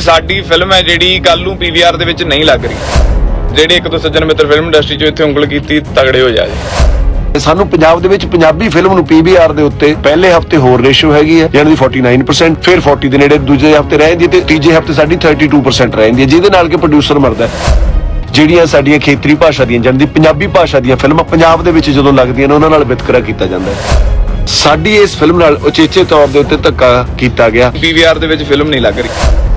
ਸਾਡੀ ਫਿਲਮ ਹੈ ਜਿਹੜੀ ਕੱਲ ਨੂੰ ਪੀਵੀਆਰ ਦੇ ਵਿੱਚ ਨਹੀਂ ਲੱਗ ਰਹੀ। ਜਿਹੜੇ ਇੱਕ ਦੋ ਸੱਜਣ ਮਿੱਤਰ ਫਿਲਮ ਇੰਡਸਟਰੀ 'ਚ ਇੱਥੇ ਉਂਗਲ ਕੀਤੀ ਤਗੜੇ ਹੋ ਜਾ ਜੀ। ਸਾਨੂੰ ਪੰਜਾਬ ਦੇ ਵਿੱਚ ਪੰਜਾਬੀ ਫਿਲਮ ਨੂੰ ਪੀਬੀਆਰ ਦੇ ਉੱਤੇ ਪਹਿਲੇ ਹਫ਼ਤੇ ਹੋਰ ਰੇਸ਼ੋ ਹੈਗੀ ਹੈ ਦੀ 49% ਫਿਰ 40 ਦੇ ਨੇੜੇ ਦੂਜੇ ਹਫ਼ਤੇ ਰਹਿੰਦੀ ਤੇ ਤੀਜੇ ਹਫ਼ਤੇ ਸਾਡੀ 32% ਰਹਿੰਦੀ ਹੈ ਜਿਹਦੇ ਨਾਲ ਕਿ ਪ੍ਰੋਡਿਊਸਰ ਮਰਦਾ ਹੈ। ਜਿਹੜੀਆਂ ਸਾਡੀਆਂ ਖੇਤਰੀ ਭਾਸ਼ਾ ਦੀਆਂ ਜਾਣੀ ਦੀ ਪੰਜਾਬੀ ਭਾਸ਼ਾ ਦੀਆਂ ਫਿਲਮਾਂ ਪੰਜਾਬ ਦੇ ਵਿੱਚ ਜਦੋਂ ਲੱਗਦੀਆਂ ਨੇ ਉਹਨਾਂ ਨਾਲ ਵਿਤਕਰਾ ਕੀਤਾ ਜਾਂਦਾ ਹੈ। ਸਾਡੀ ਇਸ ਫਿਲਮ ਨਾਲ ਉਚੇਚੇ ਤੌਰ ਦੇ ਉੱਤੇ ਧੱਕਾ ਕੀਤਾ ਗਿਆ। ਪੀਵੀਆਰ ਦੇ ਵਿੱਚ ਫਿਲਮ ਨਹੀਂ ਲੱਗ ਰਹੀ।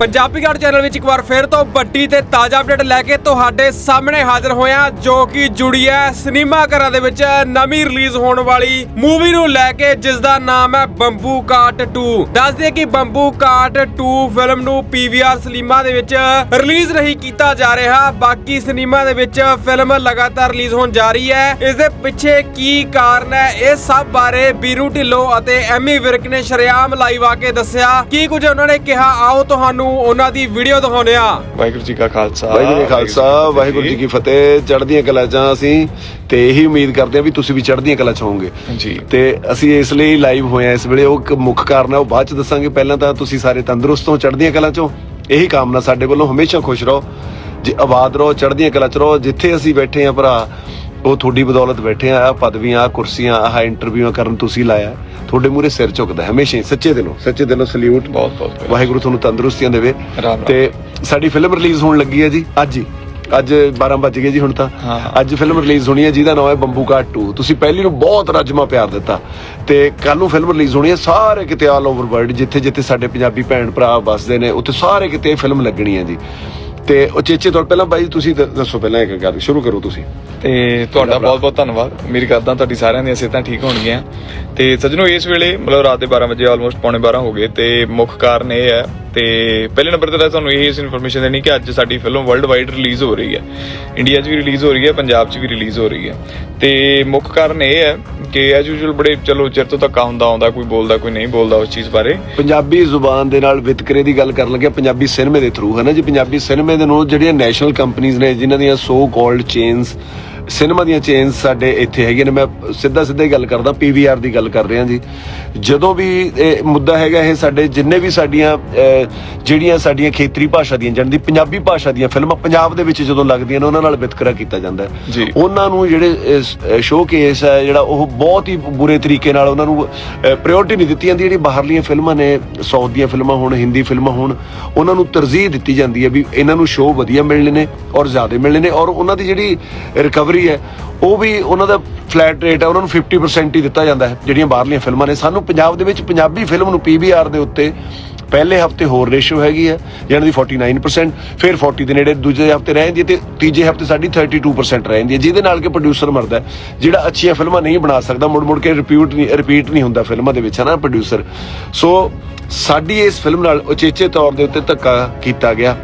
ਪੰਜਾਬੀ ਗਾਰਡ ਚੈਨਲ ਵਿੱਚ ਇੱਕ ਵਾਰ ਫਿਰ ਤੋਂ ਵੱਡੀ ਤੇ ਤਾਜ਼ਾ ਅਪਡੇਟ ਲੈ ਕੇ ਤੁਹਾਡੇ ਸਾਹਮਣੇ ਹਾਜ਼ਰ ਹੋਇਆ, ਜੋ ਕਿ ਜੁੜੀ ਹੈ ਸਿਨੇਮਾ ਘਰਾਂ ਦੇ ਵਿੱਚ ਨਵੀਂ ਰਿਲੀਜ਼ ਹੋਣ ਵਾਲੀ ਮੂਵੀ ਨੂੰ ਲੈ ਕੇ ਜਿਸ ਦਾ ਨਾਮ ਹੈ ਬੰਬੂ ਕਾਟ 2 ਦੱਸ ਦਈਏ ਕਿ ਬੰਬੂ ਕਾਟ 2 ਫਿਲਮ ਨੂੰ ਪੀਵੀਆਰ ਸਿਨੇਮਾ ਦੇ ਵਿੱਚ ਰਿਲੀਜ਼ ਨਹੀਂ ਕੀਤਾ ਜਾ ਰਿਹਾ। ਬਾਕੀ ਸਿਨੇਮਾ ਦੇ ਵਿੱਚ ਫਿਲਮ ਲਗਾਤਾਰ ਰਿਲੀਜ਼ ਹੋਣ ਜਾ ਰਹੀ ਹੈ। ਇਸ ਦੇ ਪਿੱਛੇ ਕੀ ਕਾਰਨ ਹੈ, ਇਹ ਸਭ ਬਾਰੇ ਬੀਰੂ ਢਿੱਲੋਂ ਅਤੇ ਐਮੀ ਵਿਰਕ ਨੇ ਸ਼ਰੇਆਮ ਲਾਈਵ ਆ ਕੇ ਦੱਸਿਆ। ਕੀ ਕੁਝ ਉਹਨਾਂ ਨੇ ਕਿਹਾ? ਆਓ ਤੁਹਾਨੂੰ ਉਹਨਾਂ ਦੀ ਵੀਡੀਓ ਦਿਖਾਉਂਦੇ ਆ ਵਾਹਿਗੁਰੂ ਜੀ ਕਾ ਖਾਲਸਾ। ਵਾਹਿਗੁਰੂ ਜੀ ਕਾ ਖਾਲਸਾ ਵਾਹਿਗੁਰੂ ਜੀ ਕੀ ਫਤਿਹ। ਚੜ੍ਹਦੀਆਂ ਕਲਾ ਚ ਹਾਂ ਅਸੀਂ ਤੇ ਇਹੀ ਉਮੀਦ ਕਰਦੇ ਹਾਂ ਵੀ ਤੁਸੀਂ ਵੀ ਚੜ੍ਹਦੀਆਂ ਕਲਾ ਚ ਹੋਵੋਗੇ। ਜੀ। ਤੇ ਅਸੀਂ ਇਸ ਲਈ ਲਾਈਵ ਹੋਏ ਆ ਇਸ ਵੇਲੇ। ਉਹ ਇੱਕ ਮੁੱਖ ਕਾਰਨ ਹੈ ਉਹ ਬਾਅਦ ਚ ਦੱਸਾਂਗੇ। ਪਹਿਲਾਂ ਤਾਂ ਤੁਸੀਂ ਸਾਰੇ ਤੰਦਰੁਸਤ ਹੋ ਚੜ੍ਹਦੀਆਂ ਕਲਾ ਚੋਂ ਇਹੀ ਕਾਮਨਾ ਸਾਡੇ ਵੱਲੋਂ। ਹਮੇਸ਼ਾ ਖੁਸ਼ ਰਹੋ ਜੇ ਆਬਾਦ ਰਹੋ ਚੜ੍ਹਦੀਆਂ ਕਲਾ ਚ ਰਹੋ। ਜਿੱਥੇ ਅਸੀਂ ਬੈਠੇ ਆ ਭਰਾ ਉਹ ਤੁਹਾਡੀ ਬਦੌਲਤ ਬੈਠੇ ਆ ਆਹ ਪਦਵੀਆਂ ਆਹ ਕੁਰਸੀਆਂ ਆਹ ਇੰਟਰਵਿਊਆਂ ਕਰਨ ਤੁਸੀਂ ਲਾਇਆ। ਤੁਹਾਡੇ ਮੂਰੇ ਸਿਰ ਝੁਕਦਾ ਹੈ। ਹਮੇਸ਼ਾ ਹੀ ਸੱਚੇ ਦਿਲੋਂ ਸੱਚੇ ਦਿਲੋਂ ਸਲੂਟ। ਬਹੁਤ ਬਹੁਤ ਵਾਹਿਗੁਰੂ ਤੁਹਾਨੂੰ ਤੰਦਰੁਸਤੀਆਂ ਦੇਵੇ। ਰਾਮ। ਤੇ ਸਾਡੀ ਫਿਲਮ ਰਿਲੀਜ਼ ਹੋਣ ਲੱਗੀ ਹੈ ਜੀ ਅੱਜ ਹੀ। ਅੱਜ 12 ਵੱਜ ਗਏ ਜੀ ਹੁਣ ਤਾਂ। ਅੱਜ ਫਿਲਮ ਰਿਲੀਜ਼ ਹੋਣੀ ਹੈ ਜਿਹਦਾ ਨਾਮ ਹੈ ਬੰਬੂ ਕਾਟ 2 ਤੁਸੀਂ ਪਹਿਲੀ ਨੂੰ ਬਹੁਤ ਰੱਜਮਾ ਪਿਆਰ ਦਿੱਤਾ। ਤੇ ਕੱਲ ਨੂੰ ਫਿਲਮ ਰਿਲੀਜ਼ ਹੋਣੀ ਹੈ ਸਾਰੇ ਕਿਤੇ ਆਲ ਓਵਰ ਵਰਲਡ ਜਿੱਥੇ ਜਿੱਥੇ ਸਾਡੇ ਪੰਜਾਬੀ ਭੈਣ ਭਰਾ ਵੱਸਦੇ ਨੇ ਉੱਥੇ ਸਾਰੇ ਕਿਤੇ ਫਿਲਮ ਲੱਗਣੀ ਹੈ ਜੀ। ਤੇ ਉਚੇਚੇ ਤੌਰ ਪਹਿਲਾਂ ਬਾਈ ਤੁਸੀਂ ਦ- ਦੱਸੋ ਪਹਿਲਾਂ ਇੱਕ ਗੱਲ, ਸ਼ੁਰੂ ਕਰੋ ਤੁਸੀਂ। ਤੇ ਤੁਹਾਡਾ ਬਹੁਤ ਬਹੁਤ ਧੰਨਵਾਦ। ਮੇਰੀ ਕਰਦਾ ਤੁਹਾਡੀ ਸਾਰਿਆਂ ਦੀਆਂ ਸਿਹਤਾਂ ਠੀਕ ਹੋਣਗੀਆਂ। ਤੇ ਸੱਜਣੋ, ਇਸ ਵੇਲੇ ਮਤਲਬ ਰਾਤ ਦੇ 12 ਵਜੇ ਆਲਮੋਸਟ ਪੌਣੇ 12 ਹੋ ਗਏ ਤੇ ਮੁੱਖ ਕਾਰਨ ਇਹ ਹੈ ਤੇ ਪਹਿਲੇ ਨੰਬਰ ਤੇ ਤਾਂ ਤੁਹਾਨੂੰ ਇਹ ਇਨਫੋਰਮੇਸ਼ਨ ਦੇਣੀ ਕਿ ਅੱਜ ਸਾਡੀ ਫਿਲਮ ਵਰਲਡ ਵਾਈਡ ਰਿਲੀਜ਼ ਹੋ ਰਹੀ ਹੈ। ਇੰਡੀਆ 'ਚ ਵੀ ਰਿਲੀਜ਼ ਹੋ ਰਹੀ ਹੈ, ਪੰਜਾਬ 'ਚ ਵੀ ਰਿਲੀਜ਼ ਹੋ ਰਹੀ ਹੈ। ਤੇ ਮੁੱਖ ਕਾਰਨ ਇਹ ਹੈ ਕਿ ਐਸ ਯੂਜੂਅਲ ਬੜੇ ਚਲੋ ਚਿਰ ਤੋਂ ਧੱਕਾ ਹੁੰਦਾ, ਆਉਂਦਾ, ਕੋਈ ਬੋਲਦਾ, ਕੋਈ ਨਹੀਂ ਬੋਲਦਾ ਉਸ ਚੀਜ਼ ਬਾਰੇ। ਪੰਜਾਬੀ ਜ਼ੁਬਾਨ ਦੇ ਨਾਲ ਵਿਤਕਰੇ ਦੀ ਗੱਲ ਕਰਨ ਲੱਗਿਆ ਪੰਜਾਬੀ ਸਿਨੇਮੇ ਦੇ ਥਰੂ ਹੈ ਨਾ ਜੀ। ਪੰਜਾਬੀ ਸਿਨੇਮੇ ਦੇ ਨੂੰ ਜਿਹੜੀਆਂ ਨੈਸ਼ਨਲ ਕੰਪਨੀਆਂ ਨੇ, ਜਿਨ੍ਹਾਂ ਦੀਆਂ ਸੋ ਕਾਲਡ ਚੇਨਸ ਸਿਨੇਮਾ ਦੀਆਂ ਚੇਨਸ ਸਾਡੇ ਇੱਥੇ ਹੈਗੀਆਂ ਨੇ। ਮੈਂ ਸਿੱਧਾ ਸਿੱਧਾ ਹੀ ਗੱਲ ਕਰਦਾ ਪੀਵੀਆਰ ਦੀ ਗੱਲ ਕਰ ਰਿਹਾ ਜੀ। ਜਦੋਂ ਵੀ ਇਹ ਮੁੱਦਾ ਹੈਗਾ ਇਹ ਸਾਡੇ ਜਿੰਨੇ ਵੀ ਸਾਡੀਆਂ ਜਿਹੜੀਆਂ ਸਾਡੀਆਂ ਖੇਤਰੀ ਭਾਸ਼ਾ ਦੀਆਂ ਜਾਣੀ ਦੀ ਪੰਜਾਬੀ ਭਾਸ਼ਾ ਦੀਆਂ ਫਿਲਮਾਂ ਪੰਜਾਬ ਦੇ ਵਿੱਚ ਜਦੋਂ ਲੱਗਦੀਆਂ ਨੇ ਉਹਨਾਂ ਨਾਲ ਵਿਤਕਰਾ ਕੀਤਾ ਜਾਂਦਾ। ਉਹਨਾਂ ਨੂੰ ਜਿਹੜੇ ਸ਼ੋਅ ਕੇਸ ਹੈ ਜਿਹੜਾ ਉਹ ਬਹੁਤ ਹੀ ਬੁਰੇ ਤਰੀਕੇ ਨਾਲ ਉਹਨਾਂ ਨੂੰ ਪ੍ਰਾਇੋਰਟੀ ਨਹੀਂ ਦਿੱਤੀ ਜਾਂਦੀ। ਜਿਹੜੀ ਬਾਹਰਲੀਆਂ ਫਿਲਮਾਂ ਨੇ ਸਾਊਥ ਦੀਆਂ ਫਿਲਮਾਂ ਹੋਣ ਹਿੰਦੀ ਫਿਲਮਾਂ ਹੋਣ ਉਹਨਾਂ ਨੂੰ ਤਰਜੀਹ ਦਿੱਤੀ ਜਾਂਦੀ ਹੈ ਵੀ ਇਹਨਾਂ ਨੂੰ ਸ਼ੋਅ ਵਧੀਆ ਮਿਲਣੇ ਨੇ ਔਰ ਜ਼ਿਆਦਾ ਮਿਲਣੇ ਨੇ ਔਰ ਉਹਨਾਂ ਦੀ ਜਿਹੜੀ ਰਿਕਵਰੀ ਹੈ, ਉਹ ਵੀ ਉਹਨਾਂ ਦਾ ਫਲੈਟ ਰੇਟ ਹੈ, ਉਹਨਾਂ ਨੂੰ 50% ਹੀ ਦਿੱਤਾ ਜਾਂਦਾ ਹੈ, ਜਿਹੜੀਆਂ ਬਾਹਰਲੀਆਂ ਫਿਲਮਾਂ ਨੇ। ਸਾਨੂੰ ਪੰਜਾਬ ਦੇ ਵਿੱਚ ਪੰਜਾਬੀ ਫਿਲਮ ਨੂੰ ਪੀਬੀਆਰ ਦੇ ਉੱਤੇ ਪਹਿਲੇ ਹਫ਼ਤੇ ਹੋਰ ਰੇਸ਼ੋ ਹੈਗੀ ਹੈ ਯਾਨੀ ਦੀ 49% ਫਿਰ 40 ਦੇ ਨੇੜੇ ਦੂਜੇ ਹਫ਼ਤੇ ਰਹਿੰਦੀ ਹੈ ਤੇ ਤੀਜੇ ਹਫ਼ਤੇ ਸਾਡੀ 32% ਰਹਿੰਦੀ ਹੈ, ਜਿਹਦੇ ਨਾਲ ਕਿ ਪ੍ਰੋਡਿਊਸਰ ਮਰਦਾ ਜਿਹੜਾ ਅੱਛੀਆਂ ਫਿਲਮਾਂ ਨਹੀਂ ਬਣਾ ਸਕਦਾ ਮੁੜ ਮੁੜ ਕੇ ਰਿਪੀਟ ਨਹੀਂ ਰਿਪੀਟ ਨਹੀਂ ਹੁੰਦਾ ਫਿਲਮਾਂ ਦੇ ਵਿੱਚ, ਹੈ ਨਾ ਪ੍ਰੋਡਿਊਸਰ ਸੋ ਸਾਡੀ ਇਸ ਫਿਲਮ ਨਾਲ ਉਚੇਚੇ ਤੌਰ ਦੇ ਉੱਤੇ ਧੱਕਾ ਕੀਤਾ ਗਿਆ।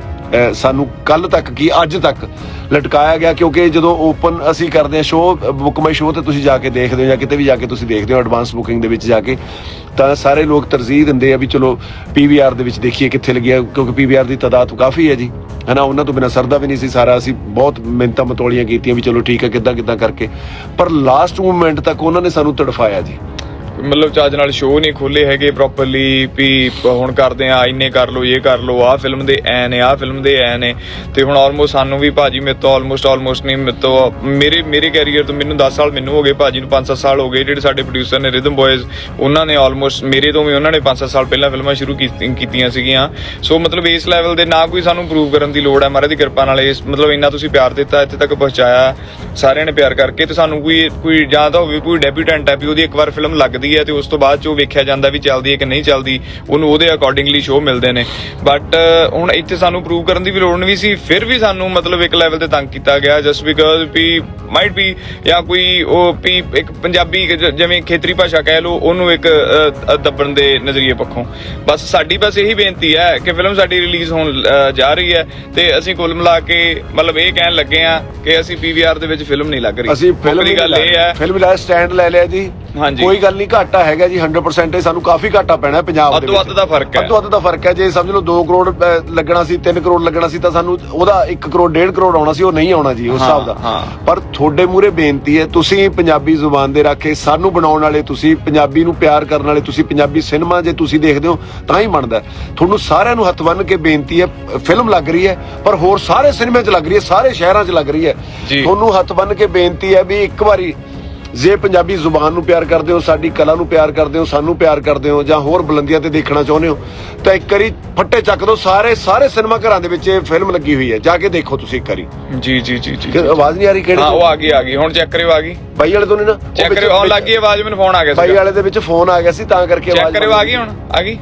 ਸਾਨੂੰ ਕੱਲ ਤੱਕ ਕੀ ਅੱਜ ਤੱਕ ਲਟਕਾਇਆ ਗਿਆ, ਕਿਉਂਕਿ ਜਦੋਂ ਓਪਨ ਅਸੀਂ ਕਰਦੇ ਹਾਂ ਸ਼ੋਅ ਬੁੱਕ ਮਾਈ ਸ਼ੋਅ ਤੇ ਤੁਸੀਂ ਜਾ ਕੇ ਦੇਖਦੇ ਹੋ ਜਾਂ ਕਿਤੇ ਵੀ ਜਾ ਕੇ ਤੁਸੀਂ ਦੇਖਦੇ ਹੋ ਐਡਵਾਂਸ ਬੁਕਿੰਗ ਦੇ ਵਿੱਚ ਜਾ ਕੇ, ਤਾਂ ਸਾਰੇ ਲੋਕ ਤਰਜੀਹ ਦਿੰਦੇ ਆ ਵੀ ਚਲੋ ਪੀਵੀਆਰ ਦੇ ਵਿੱਚ ਦੇਖੀਏ ਕਿੱਥੇ ਲੱਗਿਆ ਕਿਉਂਕਿ ਪੀਵੀਆਰ ਦੀ ਤਾਦਾਦ ਕਾਫੀ ਹੈ ਜੀ। ਹਨਾ, ਉਹਨਾਂ ਤੋਂ ਬਿਨਾ ਸਰਦਾ ਵੀ ਨਹੀਂ ਸੀ ਸਾਰਾ, ਅਸੀਂ ਬਹੁਤ ਮਿੰਤਾਂ ਮਤੋਲੀਆਂ ਕੀਤੀਆਂ ਵੀ ਚਲੋ ਠੀਕ ਹੈ ਕਿੱਦਾਂ ਕਿੱਦਾਂ ਕਰਕੇ। ਪਰ ਲਾਸਟ ਮੂਮੈਂਟ ਤੱਕ ਉਹਨਾਂ ਨੇ ਸਾਨੂੰ ਤੜਫਾਇਆ ਜੀ। ਮਤਲਬ ਚੱਜ ਨਾਲ ਸ਼ੋਅ ਨਹੀਂ ਖੋਲੇ ਹੈਗੇ ਪ੍ਰੋਪਰਲੀ ਵੀ ਹੁਣ ਕਰਦੇ ਆ ਇੰਨੇ ਕਰ ਲਓ, ਇਹ ਕਰ ਲਓ, ਆਹ ਫਿਲਮ ਦੇ ਐ ਨੇ, ਆਹ ਫਿਲਮ ਦੇ ਐ ਨੇ। ਤੇ ਹੁਣ ਆਲਮੋਸਟ ਸਾਨੂੰ ਵੀ ਭਾਜੀ ਮੇਰੇ ਤੋਂ ਆਲਮੋਸਟ ਆਲਮੋਸਟ ਨਹੀਂ, ਮੇਰੇ ਤੋਂ, ਮੇਰੇ ਮੇਰੇ ਕੈਰੀਅਰ ਤੋਂ ਮੈਨੂੰ 10 ਸਾਲ ਮੈਨੂੰ ਹੋ ਗਏ, ਭਾਜੀ ਨੂੰ 5-7 ਸਾਲ ਹੋ ਗਏ, ਜਿਹੜੇ ਸਾਡੇ ਪ੍ਰੋਡਿਊਸਰ ਨੇ ਰਿਦਮ ਬॉयਜ਼ ਉਹਨਾਂ ਨੇ ਆਲਮੋਸਟ ਮੇਰੇ ਤੋਂ ਵੀ ਉਹਨਾਂ ਨੇ 5-7 ਸਾਲ ਪਹਿਲਾਂ ਫਿਲਮਾਂ ਸ਼ੁਰੂ ਕੀਤੀ- ਕੀਤੀਆਂ ਸੀਗੀਆਂ। ਸੋ ਮਤਲਬ ਇਸ ਲੈਵਲ ਦੇ ਨਾ ਕੋਈ ਸਾਨੂੰ ਪ੍ਰੂਵ ਕਰਨ ਦੀ ਲੋੜ ਹੈ, ਮਹਾਰਾਜ ਦੀ ਕਿਰਪਾ ਨਾਲ ਇਸ, ਮਤਲਬ ਇੰਨਾ ਤੁਸੀਂ ਪਿਆਰ ਦਿੱਤਾ, ਇੱਥੇ ਤੱਕ ਪਹੁੰਚਾਇਆ, ਸਾਰਿਆਂ ਨੇ ਪਿਆਰ ਕਰਕੇ ਤੇ ਸਾਨੂੰ ਕੋਈ ਕੋਈ ਜਾਂ ਤਾਂ ਹੋਵੇ, ਕੋਈ ਡੈਬਿਊਟੈਂਟ ਹੈ ਵੀ ਉਹਦੀ ਇੱਕ ਵਾਰ ਫਿਲਮ ਲੱਗ ਲੱਗਦੀ ਹੈ ਤੇ ਉਸ ਤੋਂ ਬਾਅਦ ਚ ਉਹ ਵੇਖਿਆ ਜਾਂਦਾ ਵੀ ਚੱਲਦੀ ਹੈ ਕਿ ਨਹੀਂ ਚੱਲਦੀ ਉਹਨੂੰ ਉਹਦੇ ਅਕੋਰਡਿੰਗਲੀ ਸ਼ੋਅ ਮਿਲਦੇ ਨੇ। ਬਟ ਹੁਣ ਇੱਥੇ ਸਾਨੂੰ ਪ੍ਰੂਵ ਕਰਨ ਦੀ ਵੀ ਲੋੜ ਨਹੀਂ ਸੀ ਫਿਰ ਵੀ ਸਾਨੂੰ ਮਤਲਬ ਇੱਕ ਲੈਵਲ ਤੇ ਤੰਗ ਕੀਤਾ ਗਿਆ just because we might be ਜਾਂ ਕੋਈ ਉਹ ਵੀ ਇੱਕ ਪੰਜਾਬੀ ਜਿਵੇਂ ਖੇਤਰੀ ਭਾਸ਼ਾ ਕਹਿ ਲਓ ਉਹਨੂੰ ਇੱਕ ਦੱਬਣ ਦੇ ਨਜ਼ਰੀਏ ਪੱਖੋਂ। ਬਸ ਸਾਡੀ ਬਸ ਇਹੀ ਬੇਨਤੀ ਹੈ ਕਿ ਫਿਲਮ ਸਾਡੀ ਰਿਲੀਜ਼ ਹੋਣ ਜਾ ਰਹੀ ਹੈ ਤੇ ਅਸੀਂ ਕੁੱਲ ਮਿਲਾ ਕੇ ਮਤਲਬ ਇਹ ਕਹਿਣ ਲੱਗੇ ਆ ਕਿ ਅਸੀਂ ਪੀਵੀਆਰ ਦੇ ਵਿੱਚ ਫਿਲਮ ਨਹੀਂ ਲੱਗ ਰਹੀ। ਅਸੀਂ ਫਿਲਮ ਦੀ ਗੱਲ ਇਹ ਹੈ ਫਿਲਮ ਦਾ ਸਟੈਂਡ ਲੈ ਲਿਆ ਜੀ। ਹਾਂਜੀ। ਕੋਈ ਗੱਲ ਨਹੀਂ ਘਾਟਾ ਹੈਗਾ ਜੀ 100% ਇਹ ਸਾਨੂੰ ਕਾਫੀ ਘਾਟਾ ਪੈਣਾ ਹੈ ਪੰਜਾਬ ਦੇ ਵਿੱਚ ਅੱਧ ਦਾ ਫ਼ਰਕ ਹੈ। ਅੱਧੋ ਅੱਧ ਦਾ ਫ਼ਰਕ ਹੈ ਜੇ ਸਮਝ ਲਓ 2 ਕਰੋੜ ਲੱਗਣਾ ਸੀ 3 ਕਰੋੜ ਲੱਗਣਾ ਸੀ ਤਾਂ ਸਾਨੂੰ ਉਹਦਾ 1 ਕਰੋੜ 1.5 ਕਰੋੜ ਆਉਣਾ ਸੀ ਉਹ ਨਹੀਂ ਆਉਣਾ ਜੀ ਉਸ ਹਿਸਾਬ ਦਾ। ਪਰ ਤੁਹਾਡੇ ਮੂਰੇ ਬੇਨਤੀ ਹੈ ਤੁਸੀਂ ਪੰਜਾਬੀ ਜ਼ੁਬਾਨ ਦੇ ਰਾਖੇ ਸਾਨੂੰ ਬਣਾਉਣ ਵਾਲੇ ਤੁਸੀਂ ਪੰਜਾਬੀ ਨੂੰ ਪਿਆਰ ਕਰਨ ਵਾਲੇ ਤੁਸੀਂ ਪੰਜਾਬੀ ਸਿਨੇਮਾ ਜੇ ਤੁਸੀਂ ਦੇਖਦੇ ਹੋ ਤਾਂ ਹੀ ਬਣਦਾ। ਤੁਹਾਨੂੰ ਸਾਰਿਆਂ ਨੂੰ ਹੱਥ ਬੰਨ੍ਹ ਕੇ ਬੇਨਤੀ ਹੈ ਫਿਲਮ ਲੱਗ ਰਹੀ ਹੈ ਪਰ ਹੋਰ ਸਾਰੇ ਸਿਨੇਮੇ 'ਚ ਲੱਗ ਰਹੀ ਹੈ ਸਾਰੇ ਸ਼ਹਿਰਾਂ 'ਚ ਲੱਗ ਰਹੀ ਹੈ। ਤੁਹਾਨੂੰ ਹੱਥ ਬੰਨ੍ਹ ਕੇ ਬੇਨਤੀ ਹੈ ਵੀ ਇੱਕ ਵਾਰੀ ਜੇ ਪੰਜਾਬੀ ਜ਼ੁਬਾਨ ਨੂੰ ਪਿਆਰ ਕਰਦੇ ਹੋ ਸਾਡੀ ਕਲਾ ਨੂੰ ਪਿਆਰ ਕਰਦੇ ਹੋ ਸਾਨੂੰ ਪਿਆਰ ਕਰਦੇ ਹੋ ਜਾਂ ਹੋਰ ਬੁਲੰਦੀਆਂ ਤੇ ਦੇਖਣਾ ਚਾਹੁੰਦੇ ਹੋ ਤਾਂ ਇੱਕ ਵਾਰੀ ਫੱਟੇ ਚੱਕ ਦਿਓ ਸਾਰੇ ਸਾਰੇ ਸਿਨੇਮਾ ਘਰਾਂ ਦੇ ਵਿੱਚ ਇਹ ਫਿਲਮ ਲੱਗੀ ਹੋਈ ਹੈ। ਜਾ ਕੇ ਦੇਖੋ ਤੁਸੀਂ ਇੱਕ ਵਾਰੀ। ਜੀ ਜੀ ਜੀ ਜੀ ਕਿ ਆਵਾਜ਼ ਨਹੀਂ ਆ ਰਹੀ ਕਿਹੜੇ ਹਾਂ? ਉਹ ਆ ਗਈ ਆ ਗਈ। ਹੁਣ ਚੈੱਕ ਕਰਿਓ ਆ ਗਈ। ਬਾਈ ਵਾਲੇ ਤੋਂ ਨਹੀਂ ਨਾ? ਚੈੱਕ ਕਰਿਓ। ਆਉਣ ਲੱਗੀ ਆਵਾਜ਼ ਮੈਨੂੰ ਫੋਨ ਆ ਗਿਆ ਬਾਈ ਸੀ ਵਾਲੇ ਦੇ ਵਿੱਚ ਫੋਨ ਆ ਗਿਆ ਸੀ ਤਾਂ ਕਰਕੇ ਚੈੱਕ ਆਵਾਜ਼ ਕਰਿਓ ਆ ਗਈ ਹੁਣ ਆ ਗਈ।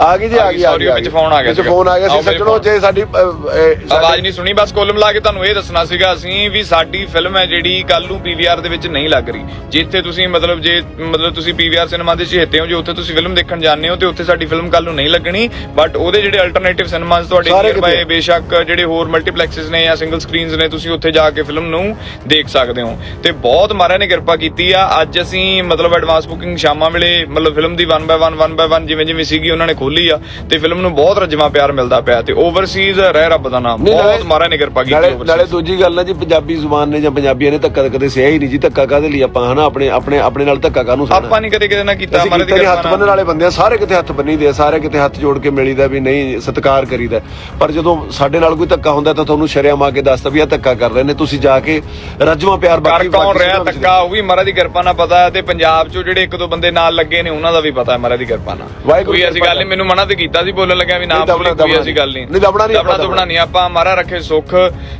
ਆ ਗਈ ਜੀ ਆ ਗਈ ਗਈ ਵਿੱਚ phone ਆ ਗਿਆ ਵਿੱਚ। ਫੋਨ ਆ ਗਿਆ ਸੀ ਸੱਜਣੋ। ਜੇ ਸਾਡੀ ਆਵਾਜ਼ ਨਹੀਂ ਸੁਣੀ ਬਸ ਕੁੱਲ ਮਿਲਾ ਕੇ ਤੁਹਾਨੂੰ ਇਹ ਦੱਸਣਾ ਸੀਗਾ ਅਸੀਂ ਵੀ ਸਾਡੀ ਫਿਲਮ ਹੈ ਜਿਹੜੀ ਕੱਲ ਨੂੰ ਪੀਵੀਆਰ ਦੇ ਵਿੱਚ ਨਹੀਂ ਲੱਗ ਰਹੀ ਜਿੱਥੇ ਤੁਸੀਂ ਮਤਲਬ ਜੇ ਮਤਲਬ ਤੁਸੀਂ ਪੀਵੀਆਰ ਸਿਨੇਮਾ ਦੇ ਚਹੇਤੇ ਹੋ ਜੇ ਉੱਥੇ ਤੁਸੀਂ ਫਿਲਮ ਦੇਖਣ ਜਾਂਦੇ ਹੋ ਤੇ ਉੱਥੇ ਸਾਡੀ ਫਿਲਮ ਕੱਲ ਨੂੰ ਨਹੀਂ ਲੱਗਣੀ ਬਟ ਉਹਦੇ ਜਿਹੜੇ ਅਲਟਰਨੇਟਿਵ ਸਿਨੇਮਾਸ ਤੁਹਾਡੇ ਸਾਰੇ ਨੀਅਰ ਬਾਏ। ਬੇਸ਼ੱਕ ਜਿਹੜੇ ਹੋਰ ਮਲਟੀਪਲੈਕਸਸ ਨੇ ਜਾਂ ਸਿੰਗਲ ਸਕਰੀਨਸ ਨੇ ਤੁਸੀਂ ਉੱਥੇ ਜਾ ਕੇ ਫਿਲਮ ਨੂੰ ਦੇਖ ਸਕਦੇ ਹੋ ਤੇ ਬਹੁਤ ਮਹਾਰਾਜ ਨੇ ਕਿਰਪਾ ਕੀਤੀ ਆ ਅੱਜ ਅਸੀਂ ਮਤਲਬ ਐਡਵਾਂਸ ਬੁਕਿੰਗ ਸ਼ਾਮਾਂ ਵੇਲੇ ਮਤਲਬ ਫਿਲਮ ਦੀ 1 ਬਾय 1 1 ਬਾय 1 ਜਿਵੇਂ ਜਿਵੇਂ ਸੀਗੀ ਉਹਨਾਂ ਨੇ ਖੋਲੀ ਆ ਤੇ ਫਿਲਮ ਨੂੰ ਬਹੁਤ ਰੱਜਵਾ ਪਿਆਰ ਮਿਲਦਾ ਪਿਆ ਤੇ ਓਵਰਸੀਜ਼ ਰਹਿ ਰੱਬ ਦਾ ਨਾਮ। ਬਹੁਤ ਮਹਾਰਾਜ ਨੇ ਕਿਰਪਾ ਕੀਤੀ ਨਾਲੇ। ਦੂਜੀ ਗੱਲ ਹੈ ਜੀ ਪੰਜਾਬੀ ਜ਼ੁਬਾਨ ਨੇ ਜਾਂ ਪੰਜਾਬੀਆਂ ਨੇ ਧੱਕਾ ਕਦੇ ਸਿਆ ਹੀ ਨਹੀਂ ਜੀ ਧੱਕਾ ਕਾਹਦੇ ਲਈ ਆਪਾਂ ਹਨਾ ਆਪਣੇ ਆਪਣੇ ਆਪਣੇ ਨਾਲ ਧੱਕਾ ਕਾਹਨੂੰ ਸਹਿਣਾ ਆਪਾਂ ਨਹੀਂ ਕਦੇ ਕਿਤੇ ਨਾ ਕੀਤਾ ਮਹਾਰਾਜ ਦੀ ਹੱਥ ਬੰਨਣ ਵਾਲੇ ਬੰਦੇ ਆ ਸਾਰੇ ਕਿਤੇ ਹੱਥ ਬੰਨੀਦੇ ਆ ਸਾਰੇ ਕਿਤੇ ਹੱਥ ਜੋੜ ਕੇ ਮਿਲੀਦਾ ਵੀ ਨਹੀਂ ਸਤਿਕਾਰ ਕਰੀਦਾ। ਪਰ ਜਦੋਂ ਸਾਡੇ ਨਾਲ ਕੋਈ ਧੱਕਾ ਹੁੰਦਾ ਤਾਂ ਤੁਹਾਨੂੰ ਸ਼ਰਿਆਮ ਆ ਕੇ ਦੱਸਦਾ ਵੀ ਆ ਧੱਕਾ ਕਰ ਰਹੇ ਨੇ ਤੁਸੀਂ ਜਾ ਕੇ ਰੱਜਵਾ ਪਿਆਰ ਕਰ ਬਾਕੀ ਕੌਣ ਰਿਹਾ ਧੱਕਾ ਉਹ ਵੀ ਮਹਾਰਾਜ ਦੀ ਕਿਰਪਾ ਨਾਲ ਪਤਾ ਤੇ ਪੰਜਾਬ 'ਚੋਂ ਜਿਹੜੇ ਇੱਕ ਦੋ ਬੰਦੇ ਨਾਲ ਲੱਗੇ ਨੇ ਉਹਨਾਂ ਦਾ ਵੀ ਪਤਾ ਹੈ ਮਹਾਰਾਜ ਦੀ ਕਿਰਪਾ ਨਾਲ। ਵਾਹਿਗੁਰੂ ਕੋਈ ਐਸੀ ਗੱਲ ਨਹੀਂ ਮੈਨੂੰ ਮਨਾ ਤੇ ਕੀਤਾ ਸੀ ਬੋਲਣ ਲੱਗਿਆ ਵੀ ਨਾ ਬੋਲੀ ਕੋਈ ਐਸੀ ਗੱਲ ਨਹੀਂ। ਨਹੀਂ, ਦਬਣਾ ਨਹੀਂ, ਦਬਣਾ ਆਪਾਂ ਦੁਬਣਾ ਨਹੀਂ ਆਪਾਂ ਮਹਾਰਾਜ ਰੱਖੇ ਸੁੱਖ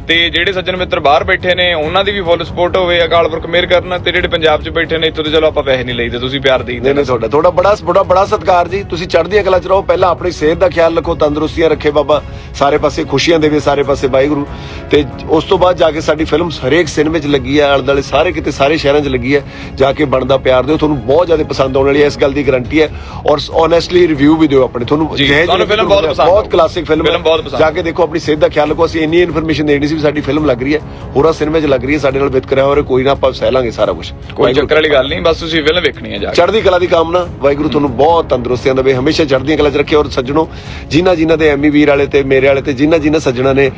ਤੇ ਜਿਹੜੇ ਸੱਜਣ ਮਿੱਤਰ ਬਾਹਰ ਬੈਠੇ ਨੇ ਉਹਨਾਂ ਦੀ ਵੀ ਫੁੱਲ ਸਪੋਰਟ ਹੋਵੇ ਅਕਾਲ ਪੁਰਖ ਮਿਹਰ ਕਰਨ ਤੇ ਜਿਹੜੇ ਪੰਜਾਬ 'ਚ ਬੈਠੇ ਨੇ ਇੱਥੋਂ ਤੇ ਚਲੋ ਆਪਾਂ ਪੈਸੇ ਨਹੀਂ ਲਈਦੇ ਤੁਸੀਂ ਪਿਆਰ ਦੇਈਦੇ ਨਹੀਂ ਤੁਹਾਡਾ ਤੁਹਾਡਾ ਬੜਾ ਬੜਾ ਬੜਾ ਸਤਿਕਾਰ ਜੀ ਤੁਸੀਂ ਚੜ੍ਹਦੀਆਂ ਕਲਾ ਚ ਰਹੋ ਪਹਿਲਾਂ ਆਪਣੀ ਸਿਹਤ ਦਾ ਖਿਆਲ ਰੱਖੋ ਤੰਦਰੁਸਤੀਆਂ ਰੱਖੇ ਬਾਬਾ ਸਾਰੇ ਪਾਸੇ ਖੁਸ਼ੀਆਂ ਦੇਵੇ ਸਾਰੇ ਪਾਸੇ ਵਾਹਿਗੁਰੂ। ਤੇ ਉਸ ਤੋਂ ਬਾਅਦ ਜਾ ਕੇ ਸਾਡੀ ਫਿਲਮ ਹਰੇਕ ਸਿਨੇਮੇ 'ਚ ਲੱਗੀ ਹੈ ਆਲੇ ਦੁਆਲੇ ਸਾਰੇ ਕਿਤੇ ਸਾਰੇ ਸ਼ਹਿਰਾਂ 'ਚ ਲੱਗੀ ਹੈ ਜਾ ਕੇ ਬਣਦਾ ਪਿਆਰ ਦਿਓ ਤੁਹਾਨੂੰ ਬਹੁਤ ਜ਼ਿਆਦਾ ਪਸੰਦ ਆਉਣ ਵਾਲੀ ਹੈ ਇਸ ਗੱਲ ਦੀ ਗਾਰੰਟੀ ਹੈ। ਔਰ ਓਨੈਸਟਲੀ ਰਿਵਿਊ ਵੀ ਦਿਓ। ਆਪਣੇ ਤੁਹਾਨੂੰ ਜੀ, ਤੁਹਾਨੂੰ film ਬਹੁਤ ਪਸੰਦ ਬਹੁਤ। ਕਲਾਸਿਕ ਫਿਲਮ ਬਹੁਤ ਪਸੰਦ ਜਾ ਕੇ ਦੇਖੋ ਆਪਣੀ ਸਿਹਤ ਦਾ ਖਿਆਲ ਰੱਖੋ ਅਸੀਂ ਇੰਨੀ ਇਨਫੋਰਮੇਸ਼ਨ ਦੇਣੀ ਸੀ ਵੀ ਸਾਡੀ ਫਿਲਮ ਲੱਗ ਰਹੀ ਹੈ। ਹੋਰਾਂ ਸਿਨੇਮੇ 'ਚ ਲੱਗ ਰਹੀ ਹੈ ਸਾਡੇ ਨਾਲ ਵਿਤਕਰਿਆ ਹੋ ਰਿਹਾ ਕੋਈ ਨਾ ਆਪਾਂ ਸਹਿ ਲਾਂਗੇ ਸਾਰਾ ਕੁਝ ਕੋਈ ਚੱਕਰ ਵਾਲੀ ਗੱਲ ਨਹੀਂ ਬਸ ਤੁਸੀਂ ਫਿਲਮ ਵੇਖਣੀ ਹੈ ਜਾ ਕੇ। ਚੜ੍ਹਦੀ ਕਲਾ ਦੀ ਕਾਮਨਾ ਵਾਹਿਗੁਰੂ ਤੁਹਾਨੂੰ ਬਹੁਤ ਤੰਦਰੁਸਤੀਆਂ ਦੇਵੇ ਹਮੇਸ਼ਾ ਚੜ੍ਹਦੀਆਂ ਕਲਾ 'ਚ ਰੱਖੇ। ਔਰ ਸੱਜਣੋ ਜਿਨ੍ਹਾਂ ਜਿਨ੍ਹਾਂ ਦੇ ਐਮੀ ਵੀਰ ਵਾਲੇ ਤੇ ਮੇਰੇ ਵਾਲੇ ਤੇ ਜਿਨ੍ਹਾਂ ਜਿਨ੍ਹਾਂ ਸੱਜਣਾ ਨੇ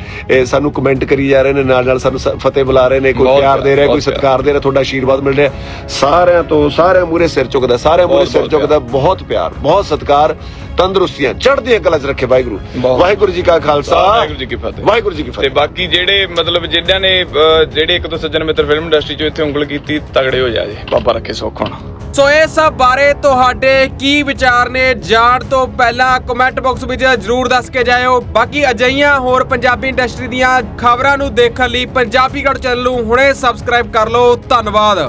ਸਾਨੂੰ ਕਮੈਂਟ ਕਰੀ ਜਾ ਰਹੇ ਨੇ ਨਾਲ ਨਾਲ ਸਾਨੂੰ ਫਤਿਹ ਬੁਲਾ ਰਹੇ ਨੇ ਕੋਈ ਪਿਆਰ ਦੇ ਰਿਹਾ ਕੋਈ ਸਤਿਕਾਰ ਦੇ ਰਿਹਾ ਤੁਹਾਡਾ ਆਸ਼ੀਰਵਾਦ ਮਿਲ ਰਿਹਾ। ਸਾਰਿਆਂ ਤੋਂ ਸਾਰਿਆਂ ਮੂਰੇ ਸਿਰ ਝੁਕਦਾ ਸਾਰਿਆਂ ਮੂਰੇ ਸਿਰ ਝੁਕਦਾ ਬਹੁਤ ਪਿਆਰ ਬਹੁਤ ਸਤਿਕਾਰ। ਤੰਦਰੁਸਤੀਆਂ ਚੜ੍ਹਦੀਆਂ ਕਲਾ 'ਚ ਰੱਖੇ ਵਾਹਿਗੁਰੂ। ਵਾਹਿਗੁਰੂ ਜੀ ਕਾ ਖਾਲਸਾ। ਵਾਹਿਗੁਰੂ ਜੀ ਕੀ ਫਤਿਹ। ਵਾਹਿਗੁਰੂ ਜੀ ਕੀ ਤੇ ਫਤਿਹ ਬਾਕੀ ਜਿਹੜੇ ਮਤਲਬ ਜਿਨ੍ਹਾਂ ਨੇ ਜਿਹੜੇ ਇੱਕ ਦੋ ਸੱਜਣ ਮਿੱਤਰ ਫਿਲਮ ਇੰਡਸਟਰੀ 'ਚ ਇੱਥੇ ਉਂਗਲ ਕੀਤੀ ਤਗੜੇ ਹੋ ਜਾ ਜੇ। ਬਾਬਾ ਰੱਖੇ ਸੁੱਖ ਹੁਣ। ਸੋ ਇਸ ਸਭ ਬਾਰੇ ਤੁਹਾਡੇ ਕੀ ਵਿਚਾਰ ਨੇ? ਜਾਣ ਤੋਂ ਪਹਿਲਾਂ ਕਮੈਂਟ ਬਾਕਸ ਵਿੱਚ ਜਰੂਰ ਦੱਸ ਕੇ ਜਾਇਓ। ਬਾਕੀ ਅਜਈਆਂ ਹੋਰ ਪੰਜਾਬੀ ਇੰਡਸਟਰੀ ਦੀਆਂ ਖਬਰਾਂ ਨੂੰ ਦੇਖਣ ਲਈ ਪੰਜਾਬੀ ਗੜ ਚੈਨਲ ਨੂੰ ਹੁਣੇ ਸਬਸਕ੍ਰਾਈਬ ਕਰ ਲਓ। ਧੰਨਵਾਦ।